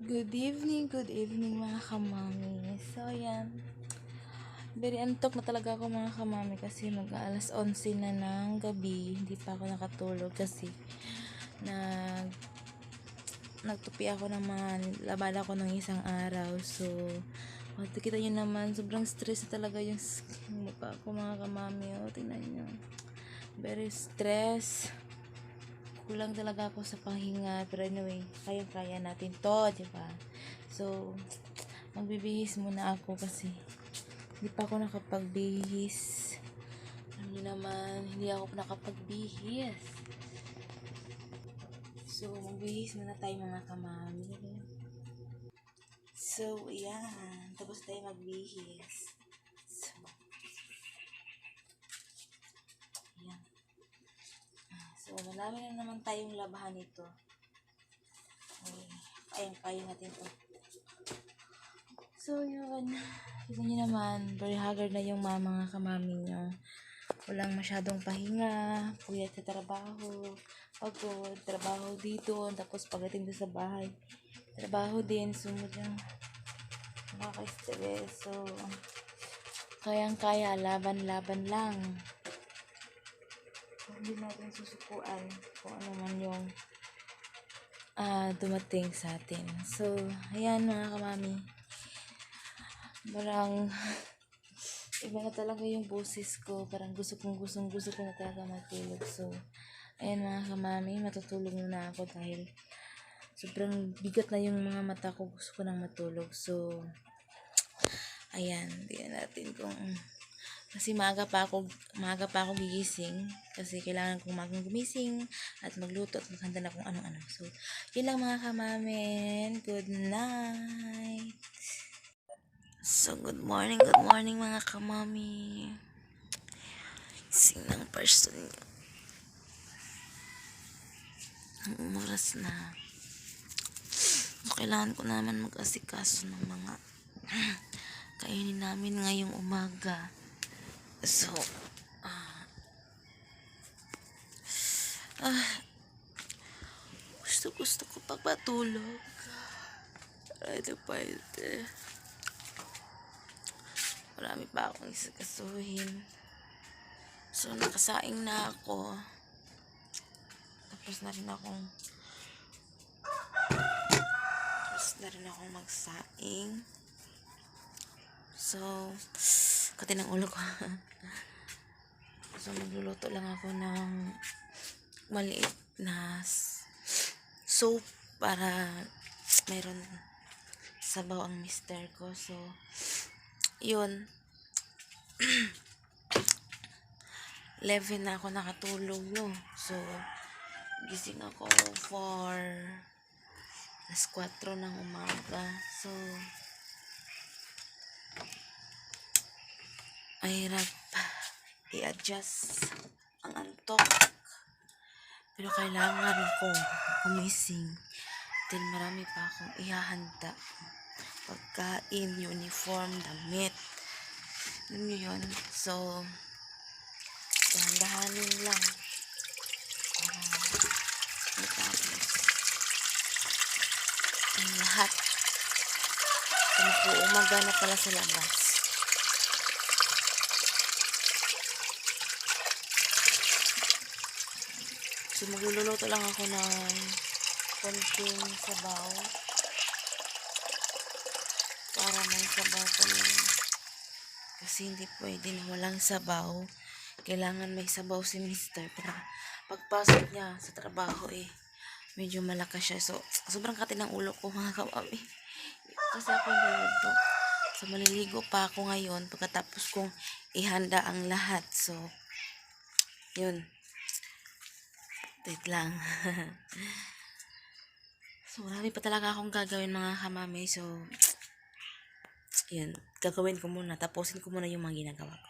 Good evening, good evening mga kamami. So, yan. Very antok na talaga ako mga kamami kasi mag alas 11 na ng gabi. Hindi pa ako nakatulog kasi nag nagtupi ako ng mga labada ko ng isang araw. So, kita nyo naman, sobrang stress na talaga yung mukha ko mga kamami. O, tingnan nyo. Very stress kulang talaga ako sa panghinga pero anyway kaya-kaya natin to di ba? So magbibihis muna ako kasi hindi pa ako nakapagbihis. Alam niyo naman hindi ako nakapagbihis. So magbihis muna tayo mga kamami. So yan tapos tayo magbihis so yan So, marami na naman tayong labahan nito. Ay, kayang-kaya natin to. So, yun. Kita nyo naman, very haggard na yung mama mga kamami nyo. Walang masyadong pahinga, puyat sa trabaho, pagod, trabaho dito, tapos pagdating sa bahay, trabaho din, sumod yung nakaka-stress. So, kayang-kaya, laban-laban lang hindi natin susukuan kung ano man yung ah dumating sa atin. So, ayan mga kamami. Parang iba na talaga yung boses ko. Parang gusto kong gustong gusto ko na matulog. So, ayan mga kamami, matutulog na ako dahil sobrang bigat na yung mga mata ko. Gusto ko nang matulog. So, ayan, tingnan natin kung kasi maaga pa ako, maaga pa ako gigising kasi kailangan kong magang gumising at magluto at maghanda na kung ano-ano. So, yun lang mga kamamen. Good night. So, good morning, good morning mga kamami. Sing ng person nyo. Ang oras na. So, kailangan ko naman mag-asikaso ng mga kainin namin ngayong umaga. So, ah, ah, gusto gusto ko pagpatulog. Pwede, pwede. Marami pa akong isakasuhin. So, nakasaing na ako. Tapos na rin akong tapos na rin akong magsaing. So, kati ng ulo ko. so, magluluto lang ako ng maliit na soup para mayroon sabaw ang mister ko. So, yun. 11 na ako nakatulog, no? So, gising ako for alas 4 ng umaga. So, mahirap i-adjust ang antok. Pero kailangan ko gumising. Dahil marami pa akong ihahanda. Pagkain, uniform, damit. Alam niyo yun? So, dahan-dahanin lang. Para matapos. Ang lahat. Kung po umaga na pala sa labas. So, magluluto lang ako ng konting sabaw. Para may sabaw kami. Kasi hindi pwede na walang sabaw. Kailangan may sabaw si mister. Para pagpasok niya sa trabaho eh, medyo malakas siya. So, sobrang kati ng ulo ko mga kawawi. Kasi ako naliligo. So, maliligo pa ako ngayon pagkatapos kong ihanda ang lahat. So, yun. Wait lang. so, marami pa talaga akong gagawin mga kamami. So, yun. Gagawin ko muna. Tapusin ko muna yung mga ginagawa ko.